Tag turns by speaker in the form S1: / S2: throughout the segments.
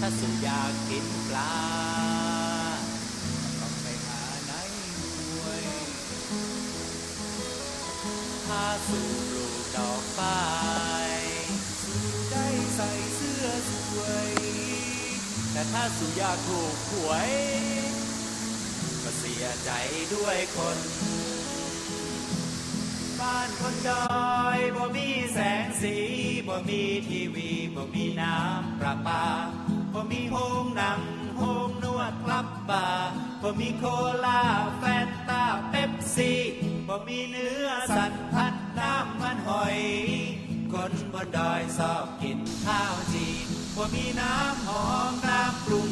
S1: ถ้าสู่อยากกินปลา ต้องไปหาในห้วย ถ้าสู่ปลูกดอกไม้สู่ได้ใส่เสื้อสวย แต่ถ้าสู่อยากถูกหวย ก็เสียใจด้วยคนานคนดอยบ่มีแสงสีบ่มีทีวีบ่มีน้ำประปาบ่มีโฮงหนังโฮงนวดคลับบาร์บ่มีโคลาแฟนตาเป๊ปซี่บ่มีเนื้อสัตว์พัดน้ำมันหอย คนบนดอยชอบกินข้าวจีบ่มีน้ำหอมน้ำปรุง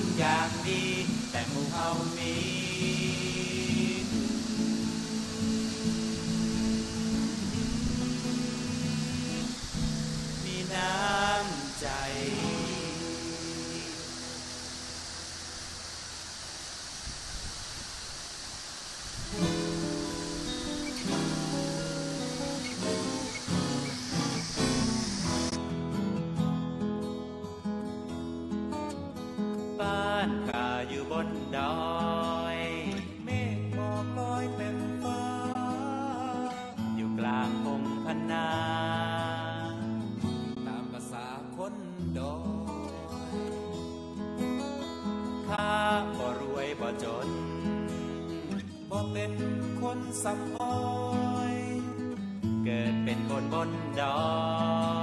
S1: านข้าอยู่บนดอยเมฆหมอกลอยเต็มฟ้า อยู่กลางพงพนา ตามภาษาคนดอยข้าบ่รวยบ่จนบ่เป็นคนสับอ้อย เกิดเป็นคนบนดอย